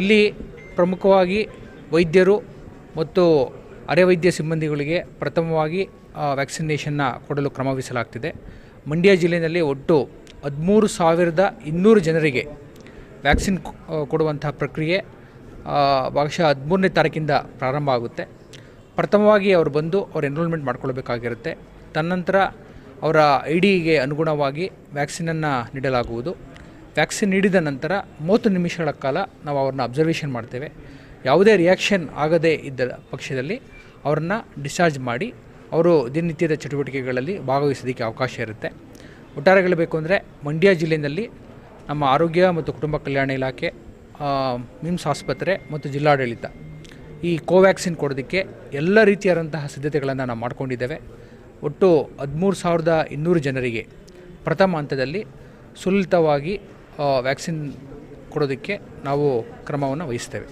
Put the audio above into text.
ಇಲ್ಲಿ ಪ್ರಮುಖವಾಗಿ ವೈದ್ಯರು ಮತ್ತು ಅರೆವೈದ್ಯ ಸಿಬ್ಬಂದಿಗಳಿಗೆ ಪ್ರಥಮವಾಗಿ ವ್ಯಾಕ್ಸಿನೇಷನ್ನ ಕೊಡಲು ಕ್ರಮ ವಹಿಸಲಾಗ್ತಿದೆ. ಮಂಡ್ಯ ಜಿಲ್ಲೆಯಲ್ಲಿ ಒಟ್ಟು ಹದಿಮೂರು ಸಾವಿರದ ಇನ್ನೂರು ಜನರಿಗೆ ವ್ಯಾಕ್ಸಿನ್ ಕೊಡುವಂತಹ ಪ್ರಕ್ರಿಯೆ ಭಾಗಶಃ ಹದಿಮೂರನೇ ತಾರೀಕಿಂದ ಪ್ರಾರಂಭ ಆಗುತ್ತೆ. ಪ್ರಥಮವಾಗಿ ಅವರು ಬಂದು ಅವರು ಎನ್ರೋಲ್ಮೆಂಟ್ ಮಾಡ್ಕೊಳ್ಬೇಕಾಗಿರುತ್ತೆ. ತನ್ನಂತರ ಅವರ ಐ ಡಿಗೆ ಅನುಗುಣವಾಗಿ ವ್ಯಾಕ್ಸಿನನ್ನು ನೀಡಲಾಗುವುದು. ವ್ಯಾಕ್ಸಿನ್ ನೀಡಿದ ನಂತರ ಮೂವತ್ತು ನಿಮಿಷಗಳ ಕಾಲ ನಾವು ಅವ್ರನ್ನ ಅಬ್ಸರ್ವೇಷನ್ ಮಾಡ್ತೇವೆ. ಯಾವುದೇ ರಿಯಾಕ್ಷನ್ ಆಗದೇ ಇದ್ದ ಪಕ್ಷದಲ್ಲಿ ಅವರನ್ನು ಡಿಸ್ಚಾರ್ಜ್ ಮಾಡಿ ಅವರು ದಿನನಿತ್ಯದ ಚಟುವಟಿಕೆಗಳಲ್ಲಿ ಭಾಗವಹಿಸೋದಕ್ಕೆ ಅವಕಾಶ ಇರುತ್ತೆ. ಒಟ್ಟಾರೆ ಹೇಳಬೇಕು ಅಂದರೆ ಮಂಡ್ಯ ಜಿಲ್ಲೆಯಲ್ಲಿ ನಮ್ಮ ಆರೋಗ್ಯ ಮತ್ತು ಕುಟುಂಬ ಕಲ್ಯಾಣ ಇಲಾಖೆ ಮಿಮ್ಸ್ ಆಸ್ಪತ್ರೆ ಮತ್ತು ಜಿಲ್ಲಾಡಳಿತ ಈ ಕೋವ್ಯಾಕ್ಸಿನ್ ಕೊಡೋದಕ್ಕೆ ಎಲ್ಲ ರೀತಿಯಾದಂತಹ ಸಿದ್ಧತೆಗಳನ್ನು ನಾವು ಮಾಡ್ಕೊಂಡಿದ್ದೇವೆ. ಒಟ್ಟು ಹದಿಮೂರು ಸಾವಿರದ ಇನ್ನೂರು ಜನರಿಗೆ ಪ್ರಥಮ ಹಂತದಲ್ಲಿ ಸುಲಲಿತವಾಗಿ ವ್ಯಾಕ್ಸಿನ್ ಕೊಡೋದಕ್ಕೆ ನಾವು ಕ್ರಮವನ್ನು ವಹಿಸ್ತೇವೆ.